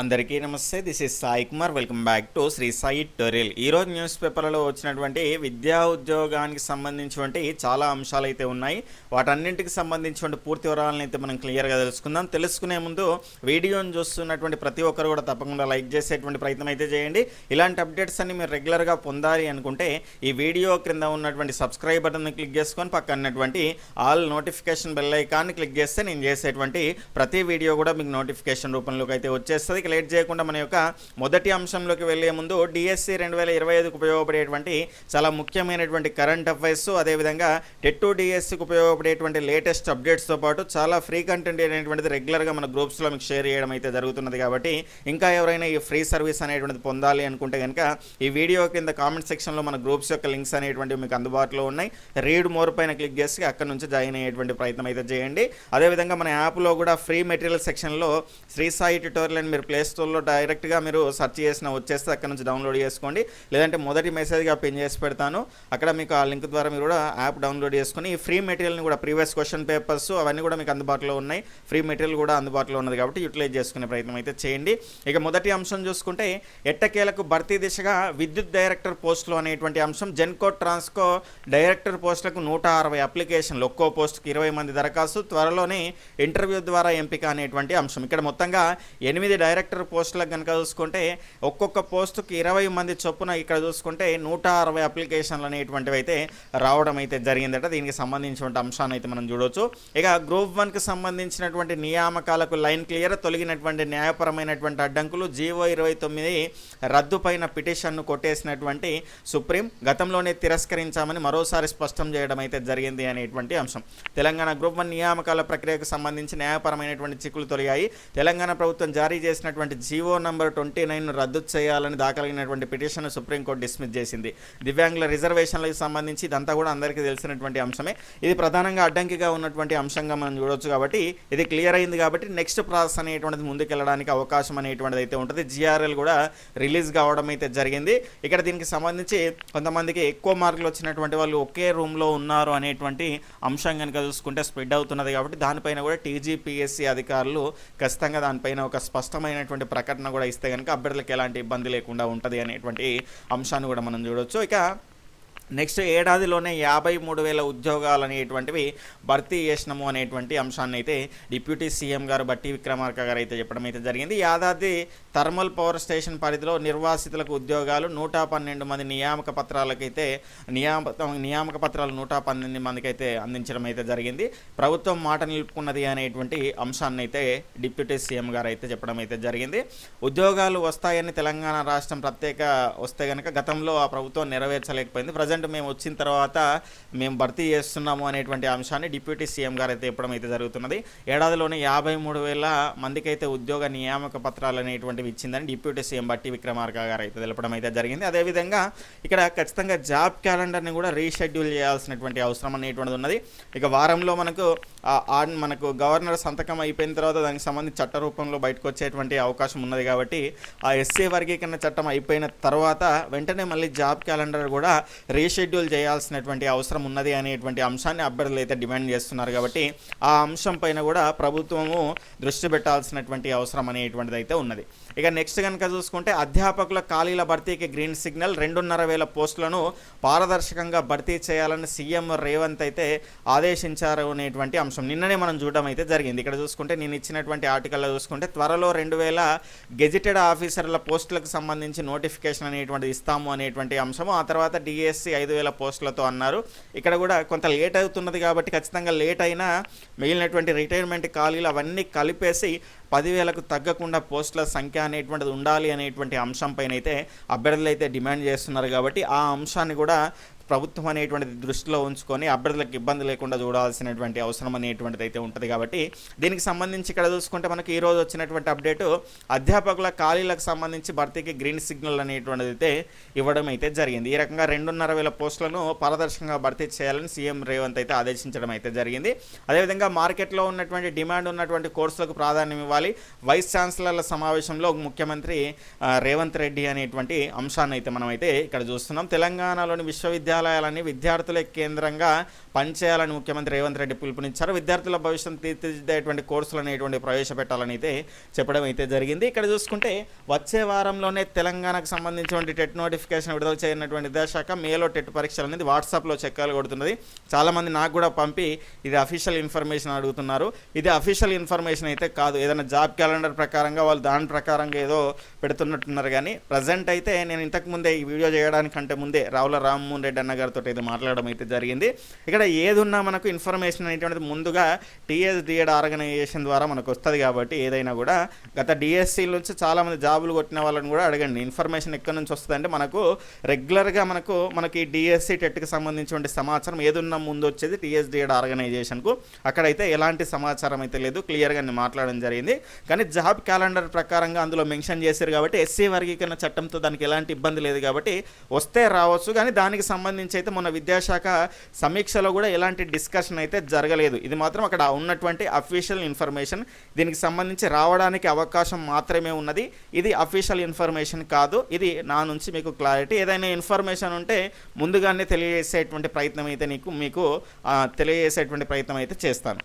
అందరికీ నమస్తే this is Sai Kumar. Welcome back to Sri Sai tutorial ఈరోజు news పేపర్లో వచ్చినటువంటి విద్యా ఉద్యోగానికి సంబంధించినటువంటి చాలా అంశాలు అయితే ఉన్నాయి. వాటన్నింటికి సంబంధించినటువంటి పూర్తి వివరాలను అయితే మనం క్లియర్గా తెలుసుకుందాం. తెలుసుకునే ముందు వీడియోని చూస్తున్నటువంటి ప్రతి ఒక్కరు కూడా తప్పకుండా లైక్ చేసేటువంటి ప్రయత్నం అయితే చేయండి. ఇలాంటి అప్డేట్స్ అన్ని మీరు రెగ్యులర్గా పొందాలి అనుకుంటే ఈ వీడియో క్రింద ఉన్నటువంటి సబ్స్క్రైబ్ బటన్ని క్లిక్ చేసుకొని పక్కనటువంటి ఆల్ నోటిఫికేషన్ బెల్ ఐకాన్ని క్లిక్ చేస్తే నేను చేసేటువంటి ప్రతి వీడియో కూడా మీకు నోటిఫికేషన్ రూపంలోకి అయితే వచ్చేస్తుంది. ఇక లేట్ చేయకుండా మన యొక్క మొదటి అంశంలోకి వెళ్ళే ముందు డిఎస్సి రెండు వేల ఇరవై ఐదుకు ఉపయోగపడేటువంటి చాలా ముఖ్యమైనటువంటి కరెంట్ అఫైర్స్ అదేవిధంగా టెట్ టు డిఎస్సికి ఉపయోగపడేటువంటి లేటెస్ట్ అప్డేట్స్తో పాటు చాలా ఫ్రీ కంటెంట్ అనేటువంటిది రెగ్యులర్గా మన గ్రూప్స్లో మీకు షేర్ చేయడం అయితే జరుగుతున్నది కాబట్టి ఇంకా ఎవరైనా ఈ ఫ్రీ సర్వీస్ అనేటువంటిది పొందాలి అనుకుంటే కనుక ఈ వీడియో కింద కామెంట్ సెక్షన్లో మన గ్రూప్స్ యొక్క లింక్స్ అనేటువంటివి మీకు అందుబాటులో ఉన్నాయి. రీడ్ మోర్ పైన క్లిక్ చేసి అక్కడ నుంచి జాయిన్ అయ్యేటువంటి ప్రయత్నం అయితే చేయండి. అదేవిధంగా మన యాప్లో కూడా ఫ్రీ మెటీరియల్ సెక్షన్లో శ్రీ సాయి ట్యూటోరియల్ అని మీరు ప్లే స్టోర్లో డైరెక్ట్గా మీరు సెర్చ్ చేసిన వచ్చేస్తే అక్కడ నుంచి డౌన్లోడ్ చేసుకోండి. లేదంటే మొదటి మెసేజ్గా పిన్ చేసి పెడతాను. అక్కడ మీకు ఆ లింక్ ద్వారా మీరు కూడా యాప్ డౌన్లోడ్ చేసుకుని ఈ ఫ్రీ మెటీరియల్ని కూడా ప్రీవియస్ క్వశ్చన్ పేపర్స్ అవన్నీ కూడా మీకు అందుబాటులో ఉన్నాయి. ఫ్రీ మెటీరియల్ కూడా అందుబాటులో ఉన్నది కాబట్టి యూటిలైజ్ చేసుకునే ప్రయత్నం అయితే చేయండి. ఇక మొదటి అంశం చూసుకుంటే ఎట్టకేలకు భర్తీ దిశగా విద్యుత్ డైరెక్టర్ పోస్టులు అనేటువంటి అంశం. జెన్కో ట్రాన్స్కో డైరెక్టర్ పోస్టులకు నూట అరవై అప్లికేషన్లు ఒక్కో పోస్టుకి ఇరవై మంది దరఖాస్తు. త్వరలోనే ఇంటర్వ్యూ ద్వారా ఎంపిక అనేటువంటి అంశం. ఇక్కడ మొత్తంగా ఎనిమిది డైరెక్టర్ పోస్టులకు కనుక చూసుకుంటే ఒక్కొక్క పోస్టుకి ఇరవై మంది చొప్పున ఇక్కడ చూసుకుంటే నూట అరవై అప్లికేషన్లు అనేటువంటివి అయితే రావడం అయితే జరిగిందట. దీనికి సంబంధించినటువంటి అంశాన్ని అయితే మనం చూడవచ్చు ఇక గ్రూప్ వన్కి సంబంధించినటువంటి నియామకాలకు లైన్ క్లియర్ తొలగినటువంటి న్యాయపరమైనటువంటి అడ్డంకులు జీవో ఇరవై తొమ్మిది రద్దు పైన పిటిషన్ను కొట్టేసినటువంటి సుప్రీం గతంలోనే తిరస్కరించామని మరోసారి స్పష్టం చేయడం అయితే జరిగింది అనేటువంటి అంశం. తెలంగాణ గ్రూప్ వన్ నియామకాల ప్రక్రియకు సంబంధించి న్యాయపరమైనటువంటి చిక్కులు తొలగాయి. తెలంగాణ ప్రభుత్వం జారీ చేసిన చేసినటువంటి జీవో నంబర్ ట్వంటీ నైన్ రద్దు చేయాలని దాఖలైనటువంటి పిటిషన్ సుప్రీంకోర్టు డిస్మిస్ చేసింది. దివ్యాంగుల రిజర్వేషన్లకు సంబంధించి ఇదంతా కూడా అందరికీ తెలిసినటువంటి అంశమే. ఇది ప్రధానంగా అడ్డంకిగా ఉన్నటువంటి అంశంగా మనం చూడొచ్చు కాబట్టి ఇది క్లియర్ అయింది కాబట్టి నెక్స్ట్ ప్రాసెస్ అనేటువంటిది ముందుకెళ్ళడానికి అవకాశం అనేటువంటిది అయితే ఉంటుంది. జిఆర్ఎల్ కూడా రిలీజ్ కావడం అయితే జరిగింది. ఇక్కడ దీనికి సంబంధించి కొంతమందికి ఎక్కువ మార్కులు వచ్చినటువంటి వాళ్ళు ఒకే రూమ్లో ఉన్నారు అనేటువంటి అంశం కనుక చూసుకుంటే స్ప్రెడ్ అవుతున్నది కాబట్టి దానిపైన కూడా టీజీపీఎస్సీ అధికారులు ఖచ్చితంగా దానిపైన ఒక స్పష్టమైన స్పష్టమైనటువంటి ప్రకటన కూడా ఇస్తే కనుక అభ్యర్థులకు ఎలాంటి ఇబ్బంది లేకుండా ఉంటుంది అనేటువంటి అంశాన్ని కూడా మనం చూడవచ్చు ఇక నెక్స్ట్ ఏడాదిలోనే యాభై మూడు వేల ఉద్యోగాలు అనేటువంటివి భర్తీ చేసినాము అనేటువంటి అంశాన్ని అయితే డిప్యూటీ సీఎం గారు బట్టి విక్రమార్క గారు అయితే చెప్పడం అయితే జరిగింది. యాదాద్రి థర్మల్ పవర్ స్టేషన్ పరిధిలో నిర్వాసితులకు ఉద్యోగాలు నూట పన్నెండు మంది నియామక పత్రాలకైతే నియామ నియామక పత్రాలు నూట పన్నెండు మందికి అయితే అందించడం అయితే జరిగింది. ప్రభుత్వం మాట నిలుపుకున్నది అనేటువంటి అంశాన్ని అయితే డిప్యూటీ సీఎం గారు అయితే చెప్పడం అయితే జరిగింది. ఉద్యోగాలు వస్తాయని తెలంగాణ రాష్ట్రం ప్రత్యేక వస్తే కనుక గతంలో ఆ ప్రభుత్వం నెరవేర్చలేకపోయింది. ప్రజెంట్ మేము వచ్చిన తర్వాత మేము భర్తీ చేస్తున్నాము అనేటువంటి అంశాన్ని డిప్యూటీ సీఎం గారు అయితే చెప్పడం అయితే జరుగుతున్నది. ఏడాదిలోనే యాభై మూడు వేల మందికైతే ఉద్యోగ నియామక పత్రాలు అనేటువంటివి ఇచ్చిందని డిప్యూటీ సీఎం బట్టి విక్రమార్క గారు అయితే తెలపడం అయితే జరిగింది. అదేవిధంగా ఇక్కడ ఖచ్చితంగా జాబ్ క్యాలెండర్ని కూడా రీషెడ్యూల్ చేయాల్సినటువంటి అవసరం అనేటువంటిది ఉన్నది. ఇక వారంలో మనకు మనకు గవర్నర్ సంతకం అయిపోయిన తర్వాత దానికి సంబంధించి చట్ట రూపంలో బయటకు వచ్చేటువంటి అవకాశం ఉన్నది కాబట్టి ఆ ఎస్సీ వర్గీకరణ చట్టం అయిపోయిన తర్వాత వెంటనే మళ్ళీ జాబ్ క్యాలెండర్ కూడా రీషెడ్యూల్ చేయాల్సినటువంటి అవసరం ఉన్నది అనేటువంటి అంశాన్ని అభ్యర్థులు అయితే డిమాండ్ చేస్తున్నారు కాబట్టి ఆ అంశం పైన కూడా ప్రభుత్వము దృష్టి పెట్టాల్సినటువంటి అవసరం అనేటువంటిది అయితే ఉన్నది. ఇక నెక్స్ట్ కనుక చూసుకుంటే అధ్యాపకుల ఖాళీల భర్తీకి గ్రీన్ సిగ్నల్ రెండున్నర వేల పోస్టులను పారదర్శకంగా భర్తీ చేయాలని సీఎం రేవంత్ అయితే ఆదేశించారు అనేటువంటి అంశం. నిన్ననే మనం చూడడం అయితే జరిగింది. ఇక్కడ చూసుకుంటే నేను ఇచ్చినటువంటి ఆర్టికల్లో చూసుకుంటే త్వరలో రెండు వేల గెజిటెడ్ ఆఫీసర్ల పోస్టులకు సంబంధించి నోటిఫికేషన్ అనేటువంటిది ఇస్తాము అనేటువంటి అంశము. ఆ తర్వాత డిఎస్సి ఐదు వేల పోస్టులతో అన్నారు. ఇక్కడ కూడా కొంత లేట్ అవుతున్నది కాబట్టి ఖచ్చితంగా లేట్ అయినా మిగిలినటువంటి రిటైర్మెంట్ ఖాళీలు అవన్నీ కలిపేసి పదివేలకు తగ్గకుండా పోస్టుల సంఖ్య అనేటువంటిది ఉండాలి అనేటువంటి అంశంపైన అయితే అభ్యర్థులు అయితే డిమాండ్ చేస్తున్నారు కాబట్టి ఆ అంశాన్ని కూడా ప్రభుత్వం అనేటువంటిది దృష్టిలో ఉంచుకొని అభ్యర్థులకు ఇబ్బంది లేకుండా చూడాల్సినటువంటి అవసరం అనేటువంటిది అయితే ఉంటుంది కాబట్టి దీనికి సంబంధించి ఇక్కడ చూసుకుంటే మనకి ఈరోజు వచ్చినటువంటి అప్డేటు అధ్యాపకుల ఖాళీలకు సంబంధించి భర్తీకి గ్రీన్ సిగ్నల్ అనేటువంటిది అయితే ఇవ్వడం అయితే జరిగింది. ఈ రకంగా రెండున్నర వేల పోస్టులను పారదర్శకంగా భర్తీ చేయాలని సీఎం రేవంత్ అయితే ఆదేశించడం అయితే జరిగింది. అదేవిధంగా మార్కెట్లో ఉన్నటువంటి డిమాండ్ ఉన్నటువంటి కోర్సులకు ప్రాధాన్యం ఇవ్వాలి. వైస్ ఛాన్సలర్ల సమావేశంలో ముఖ్యమంత్రి రేవంత్ రెడ్డి అనేటువంటి అంశాన్ని అయితే మనం అయితే ఇక్కడ చూస్తున్నాం. తెలంగాణలోని విశ్వవిద్యాలయ విశ్వవిద్యాలయాలని విద్యార్థుల కేంద్రంగా పనిచేయాలని ముఖ్యమంత్రి రేవంత్ రెడ్డి పిలుపునిచ్చారు. విద్యార్థుల భవిష్యత్తు తీర్చిదిద్దేటువంటి కోర్సులు అనేటువంటి ప్రవేశపెట్టాలని అయితే చెప్పడం అయితే జరిగింది. ఇక్కడ చూసుకుంటే వచ్చే వారంలోనే తెలంగాణకు సంబంధించినటువంటి టెట్ నోటిఫికేషన్ విడుదల చేయనటువంటి విద్యాశాఖ మేలో టెట్ పరీక్షలు అనేది వాట్సాప్లో చెక్కాలు కొడుతున్నది. చాలామంది నాకు కూడా పంపి ఇది అఫీషియల్ ఇన్ఫర్మేషన్ అడుగుతున్నారు. ఇది అఫీషియల్ ఇన్ఫర్మేషన్ అయితే కాదు. ఏదైనా జాబ్ క్యాలెండర్ ప్రకారంగా వాళ్ళు దాని ప్రకారంగా ఏదో పెడుతున్నట్టున్నారు కానీ ప్రజెంట్ అయితే నేను ఇంతకుముందే ఈ వీడియో చేయడానికంటే ముందే రావుల రామ్మోహన్ రెడ్డి అన్న గారితో అయితే మాట్లాడడం అయితే జరిగింది. ఇక్కడ ఏది ఉన్నా మనకు ఇన్ఫర్మేషన్ అనేటువంటిది ముందుగా టీఎస్డిఎడ్ ఆర్గనైజేషన్ ద్వారా మనకు వస్తుంది కాబట్టి ఏదైనా కూడా గత డిఎస్సీ నుంచి చాలామంది జాబులు కొట్టిన వాళ్ళని కూడా అడగండి. ఇన్ఫర్మేషన్ ఎక్కడి నుంచి వస్తుందంటే మనకు రెగ్యులర్గా మనకు మనకి డిఎస్సి టెట్కి సంబంధించిన సమాచారం ఏదున్నా ముందు వచ్చేది టీఎస్డిఎడ్ ఆర్గనైజేషన్కు అక్కడైతే ఎలాంటి సమాచారం అయితే లేదు. క్లియర్గా నేను మాట్లాడడం జరిగింది. కానీ జాబ్ క్యాలెండర్ ప్రకారంగా అందులో మెన్షన్ చేశారు కాబట్టి ఎస్సీ వర్గీకరణ చట్టంతో దానికి ఎలాంటి ఇబ్బంది లేదు కాబట్టి వస్తే రావచ్చు. కానీ దానికి సంబంధించి అయితే మన విద్యాశాఖ సమీక్షలో కూడా ఎలాంటి డిస్కషన్ అయితే జరగలేదు. ఇది మాత్రం అక్కడ ఉన్నటువంటి అఫీషియల్ ఇన్ఫర్మేషన్. దీనికి సంబంధించి రావడానికి అవకాశం మాత్రమే ఉన్నది. ఇది అఫీషియల్ ఇన్ఫర్మేషన్ కాదు. ఇది నా నుంచి మీకు క్లారిటీ. ఏదైనా ఇన్ఫర్మేషన్ ఉంటే ముందుగానే తెలియజేసేటువంటి ప్రయత్నం అయితే నీకు మీకు తెలియజేసేటువంటి ప్రయత్నం అయితే చేస్తాను.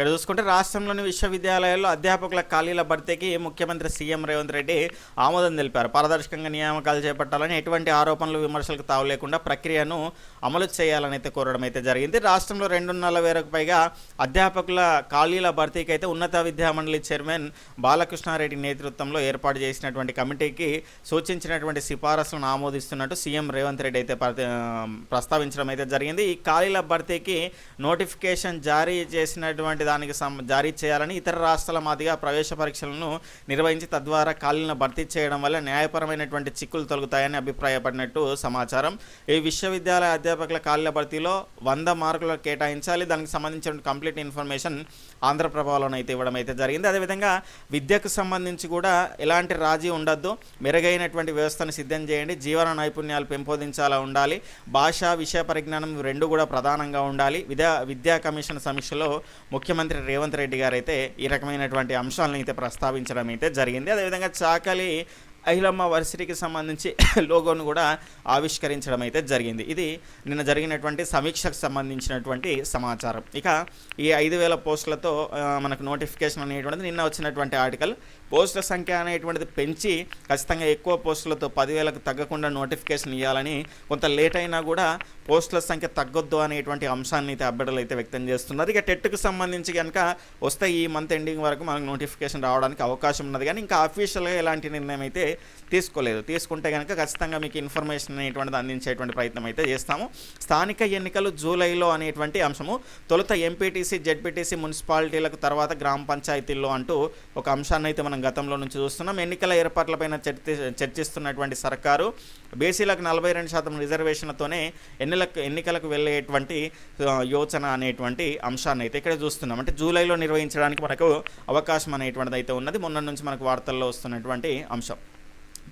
ఇక్కడ చూసుకుంటే రాష్ట్రంలోని విశ్వవిద్యాలయాల్లో అధ్యాపకుల ఖాళీల భర్తీకి ముఖ్యమంత్రి సీఎం రేవంత్ రెడ్డి ఆమోదం తెలిపారు. పారదర్శకంగా నియామకాలు చేపట్టాలని ఎటువంటి ఆరోపణలు విమర్శలకు తావు లేకుండా ప్రక్రియను అమలు చేయాలని అయితే కోరడం అయితే జరిగింది. రాష్ట్రంలో రెండున్నర వేలకు పైగా అధ్యాపకుల ఖాళీల భర్తీకి అయితే ఉన్నత విద్యామండలి చైర్మన్ బాలకృష్ణారెడ్డి నేతృత్వంలో ఏర్పాటు చేసినటువంటి కమిటీకి సూచించినటువంటి సిఫారసులను ఆమోదిస్తున్నట్టు సీఎం రేవంత్ రెడ్డి అయితే ప్ర- ప్రస్తావించడం అయితే జరిగింది. ఈ ఖాళీల భర్తీకి నోటిఫికేషన్ జారీ చేసినటువంటి దానికి సం జారీ చేయాలని ఇతర రాష్ట్రాల మాదిగా ప్రవేశ పరీక్షలను నిర్వహించి తద్వారా ఖాళీలను భర్తీ చేయడం వల్ల న్యాయపరమైనటువంటి చిక్కులు తొలగుతాయని అభిప్రాయపడినట్టు సమాచారం. ఈ విశ్వవిద్యాలయ అధ్యాపకుల ఖాళీల భర్తీలో వంద మార్కులు కేటాయించాలి. దానికి సంబంధించిన కంప్లీట్ ఇన్ఫర్మేషన్ ఆంధ్రప్రభలోనైతే అయితే ఇవ్వడం అయితే జరిగింది. అదేవిధంగా విద్యకు సంబంధించి కూడా ఎలాంటి రాజీ ఉండొద్దు. మెరుగైనటువంటి వ్యవస్థను సిద్ధం చేయండి. జీవన నైపుణ్యాలు పెంపొందించాలా ఉండాలి. భాష విషయ పరిజ్ఞానం రెండు కూడా ప్రధానంగా ఉండాలి. విద్యా విద్యా కమిషన్ సమీక్షలో ముఖ్యమంత్రి రేవంత్ రెడ్డి గారు అయితే ఈ రకమైనటువంటి అంశాలను అయితే ప్రస్తావించడం అయితే జరిగింది. అదేవిధంగా చాకలి అహిలమ్మ వర్సిటీకి సంబంధించి లోగోను కూడా ఆవిష్కరించడం అయితే జరిగింది. ఇది నిన్న జరిగినటువంటి సమీక్షకు సంబంధించినటువంటి సమాచారం. ఇక ఈ ఐదు వేల పోస్టులతో మనకు నోటిఫికేషన్ అనేటువంటిది నిన్న వచ్చినటువంటి ఆర్టికల్ పోస్టుల సంఖ్య అనేటువంటిది పెంచి ఖచ్చితంగా ఎక్కువ పోస్టులతో పదివేలకు తగ్గకుండా నోటిఫికేషన్ ఇవ్వాలని కొంత లేట్ అయినా కూడా పోస్టుల సంఖ్య తగ్గొద్దు అనేటువంటి అంశాన్ని అయితే అభ్యర్థులు అయితే వ్యక్తం చేస్తున్నారు. ఇక టెట్కు సంబంధించి కనుక వస్తే ఈ మంత్ ఎండింగ్ వరకు మనకు నోటిఫికేషన్ రావడానికి అవకాశం ఉన్నది. కానీ ఇంకా అఫీషియల్గా ఎలాంటి నిర్ణయం అయితే తీసుకోలేదు. తీసుకుంటే కనుక ఖచ్చితంగా మీకు ఇన్ఫర్మేషన్ అనేటువంటిది అందించేటువంటి ప్రయత్నం అయితే చేస్తాము. స్థానిక ఎన్నికలు జూలైలో అనేటువంటి అంశము. తొలుత ఎంపీటీసీ జెడ్పీటీసీ మున్సిపాలిటీలకు తర్వాత గ్రామ పంచాయతీల్లో అంటూ ఒక అంశాన్ని అయితే మనం గతంలో నుంచి చూస్తున్నాం. ఎన్నికల ఏర్పాట్లపైన చర్చి చర్చిస్తున్నటువంటి సర్కారు బీసీలకు నలభై రెండు శాతం రిజర్వేషన్లతోనే ఎన్నికలకు ఎన్నికలకు వెళ్ళేటువంటి యోచన అనేటువంటి అంశాన్ని అయితే ఇక్కడ చూస్తున్నాం. అంటే జూలైలో నిర్వహించడానికి మనకు అవకాశం అనేటువంటిది అయితే ఉన్నది. మొన్న నుంచి మనకు వార్తల్లో వస్తున్నటువంటి అంశం.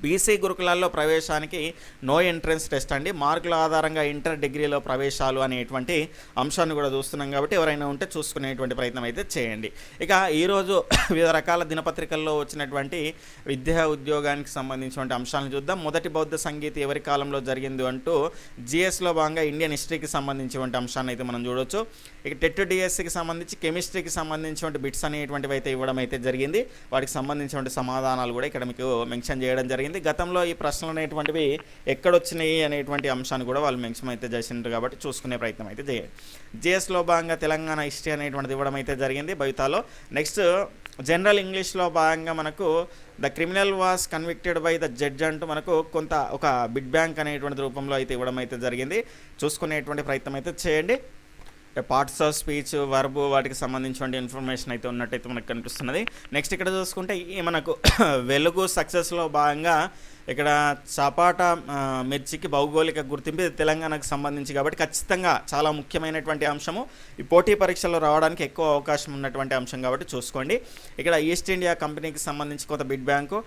బీసీ గురుకులాల్లో ప్రవేశానికి నో ఎంట్రన్స్ టెస్ట్ అండి. మార్కుల ఆధారంగా ఇంటర్ డిగ్రీలో ప్రవేశాలు అనేటువంటి అంశాన్ని కూడా చూస్తున్నాం కాబట్టి ఎవరైనా ఉంటే చూసుకునేటువంటి ప్రయత్నం అయితే చేయండి. ఇక ఈరోజు వివిధ రకాల దినపత్రికల్లో వచ్చినటువంటి విద్యా ఉద్యోగానికి సంబంధించినటువంటి అంశాలను చూద్దాం. మొదటి బౌద్ధ సంగీత ఎవరి కాలంలో జరిగింది అంటూ జిఎస్లో భాగంగా ఇండియన్ హిస్టరీకి సంబంధించినటువంటి అంశాన్ని అయితే మనం చూడొచ్చు. ఇక టెట్ డిఎస్సికి సంబంధించి కెమిస్ట్రీకి సంబంధించినటువంటి బిట్స్ అనేటువంటివి అయితే ఇవ్వడం అయితే జరిగింది. వాటికి సంబంధించినటువంటి సమాధానాలు కూడా ఇక్కడ మీకు మెన్షన్ చేయడం జరిగింది. గతంలో ఈ ప్రశ్నలు అనేటువంటివి ఎక్కడొచ్చినాయి అనేటువంటి అంశాన్ని కూడా వాళ్ళు మెన్షన్ అయితే చేసిండ్రు కాబట్టి చూసుకునే ప్రయత్నం అయితే చేయండి. జిఎస్లో భాగంగా తెలంగాణ హిస్టరీ అనేటువంటిది ఇవ్వడం అయితే జరిగింది బైతాలో. నెక్స్ట్ జనరల్ ఇంగ్లీష్లో భాగంగా మనకు the criminal was convicted by the judge అంటూ మనకు కొంత ఒక బిడ్ బ్యాంక్ అనేటువంటి రూపంలో అయితే ఇవ్వడం అయితే జరిగింది. చూసుకునేటువంటి ప్రయత్నం అయితే చేయండి. పార్ట్స్ ఆఫ్ స్పీచ్ వర్బ్ వాటికి సంబంధించిన ఇన్ఫర్మేషన్ అయితే ఉన్నట్టయితే మనకు కనిపిస్తున్నది. నెక్స్ట్ ఇక్కడ చూసుకుంటే మనకు వెలుగు సక్సెస్లో భాగంగా ఇక్కడ చపాటా మిర్చికి భౌగోళిక గుర్తింపు ఇది తెలంగాణకు సంబంధించి కాబట్టి ఖచ్చితంగా చాలా ముఖ్యమైనటువంటి అంశము. ఈ పోటీ పరీక్షల్లో రావడానికి ఎక్కువ అవకాశం ఉన్నటువంటి అంశం కాబట్టి చూసుకోండి. ఇక్కడ ఈస్ట్ ఇండియా కంపెనీకి సంబంధించి కొంత బిడ్ బ్యాంకు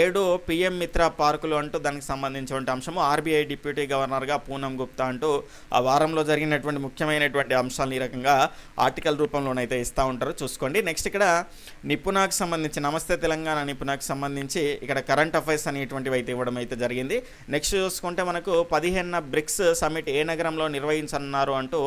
ఏడు పిఎం మిత్ర పార్కులు అంటూ దానికి సంబంధించినటువంటి అంశము. ఆర్బీఐ డిప్యూటీ గవర్నర్గా పూనం గుప్తా అంటూ ఆ వారంలో జరిగినటువంటి ముఖ్యమైనటువంటి అంశాలను ఈ రకంగా ఆర్టికల్ రూపంలోనైతే ఇస్తూ ఉంటారు. చూసుకోండి. నెక్స్ట్ ఇక్కడ నిపుణాకు సంబంధించి నమస్తే తెలంగాణ నిపుణాకు సంబంధించి ఇక్కడ కరెంట్ అఫైర్స్ అనేటువంటి అనేటువంటివి అయితే ఇవ్వడం అయితే జరిగింది. నెక్స్ట్ చూసుకుంటే మనకు పదిహేనున బ్రిక్స్ సమ్మిట్ ఏ నగరంలో నిర్వహించనున్నారు అంటూ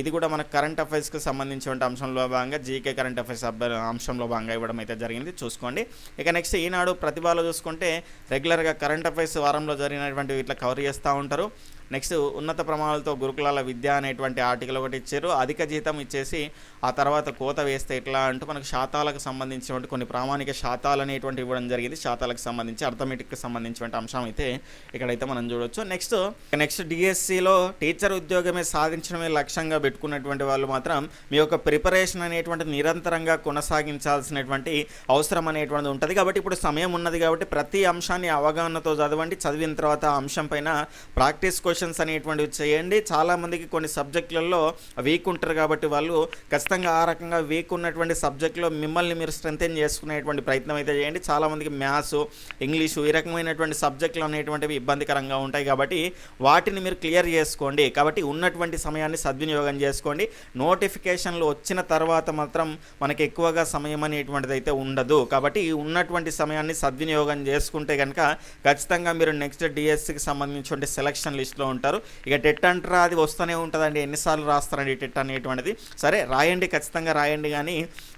ఇది కూడా మనకు కరెంట్ అఫైర్స్కి సంబంధించిన అంశంలో భాగంగా జీకే కరెంట్ అఫైర్స్ అంశంలో భాగంగా ఇవ్వడం అయితే జరిగింది. చూసుకోండి. ఇక నెక్స్ట్ ఈనాడు ప్రతిభలో చూసుకుంటే రెగ్యులర్గా కరెంట్ అఫైర్స్ వారంలో జరిగినటువంటి ఇట్లా కవర్ చేస్తూ ఉంటారు. నెక్స్ట్ ఉన్నత ప్రమాణాలతో గురుకులాల విద్య అనేటువంటి ఆర్టికల్ ఒకటి ఇచ్చారు. అధిక జీతం ఇచ్చేసి ఆ తర్వాత కోత వేస్తే ఎట్లా అంటూ మనకు శాతాలకు సంబంధించినటువంటి కొన్ని ప్రామాణిక శాతాలు అనేటువంటి ఇవ్వడం జరిగింది. శాతాలకు సంబంధించి అర్థమెటిక్కి సంబంధించినటువంటి అంశం అయితే ఇక్కడైతే మనం చూడొచ్చు. నెక్స్ట్ నెక్స్ట్ డిఎస్సిలో టీచర్ ఉద్యోగమే సాధించడమే లక్ష్యంగా పెట్టుకున్నటువంటి వాళ్ళు మాత్రం మీ యొక్క ప్రిపరేషన్ అనేటువంటి నిరంతరంగా కొనసాగించాల్సినటువంటి అవసరం అనేటువంటిది ఉంటుంది. కాబట్టి ఇప్పుడు సమయం ఉన్నది కాబట్టి ప్రతి అంశాన్ని అవగాహనతో చదవండి. చదివిన తర్వాత ఆ అంశం పైన ప్రాక్టీస్ క్వశ్చన్స్ అనేటువంటివి చేయండి. చాలామందికి కొన్ని సబ్జెక్టులలో వీక్ ఉంటారు కాబట్టి వాళ్ళు ఖచ్చితంగా ఆ రకంగా వీక్ ఉన్నటువంటి సబ్జెక్టులో మిమ్మల్ని మీరు స్ట్రెంథెన్ చేసుకునేటువంటి ప్రయత్నం అయితే చేయండి. చాలామందికి మ్యాథ్స్ ఇంగ్లీషు ఈ రకమైనటువంటి సబ్జెక్టులు అనేటువంటివి ఇబ్బందికరంగా ఉంటాయి కాబట్టి వాటిని మీరు క్లియర్ చేసుకోండి. కాబట్టి ఉన్నటువంటి సమయాన్ని సద్వినియోగం చేసుకోండి. నోటిఫికేషన్లు వచ్చిన తర్వాత మాత్రం మనకి ఎక్కువగా సమయం అనేటువంటిది అయితే ఉండదు. కాబట్టి ఉన్నటువంటి సమయాన్ని సద్వినియోగం చేసుకుంటే కనుక ఖచ్చితంగా మీరు నెక్స్ట్ డిఎస్సికి సంబంధించిన సెలక్షన్ లిస్ట్లో ఉంటారు. ఇక టెట్ అంటారా? అది వస్తూనే ఉంటుందండి. ఎన్నిసార్లు రాస్తారండి టెట్ అనేటువంటిది. సరే రాయండి ఖచ్చితంగా రాయండి కానీ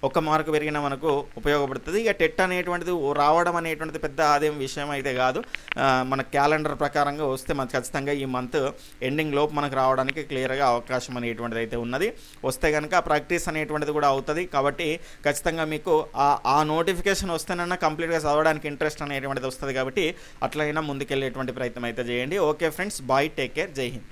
ఒక మార్కు పెరిగినా మనకు ఉపయోగపడుతుంది. ఇక టెట్ అనేటువంటిది రావడం అనేటువంటిది పెద్ద అదేం విషయం అయితే కాదు. మన క్యాలెండర్ ప్రకారంగా వస్తే మనకు ఖచ్చితంగా ఈ మంత్ ఎండింగ్ లోపు మనకు రావడానికి క్లియర్గా అవకాశం అనేటువంటిది అయితే ఉన్నది. వస్తే కనుక ప్రాక్టీస్ అనేటువంటిది కూడా అవుతుంది. కాబట్టి ఖచ్చితంగా మీకు ఆ ఆ నోటిఫికేషన్ వస్తేనన్నా కంప్లీట్గా చదవడానికి ఇంట్రెస్ట్ అనేటువంటిది వస్తుంది కాబట్టి అట్లయినా ముందుకెళ్ళేటువంటి ప్రయత్నం అయితే చేయండి. Okay friends bye take care Jai Hind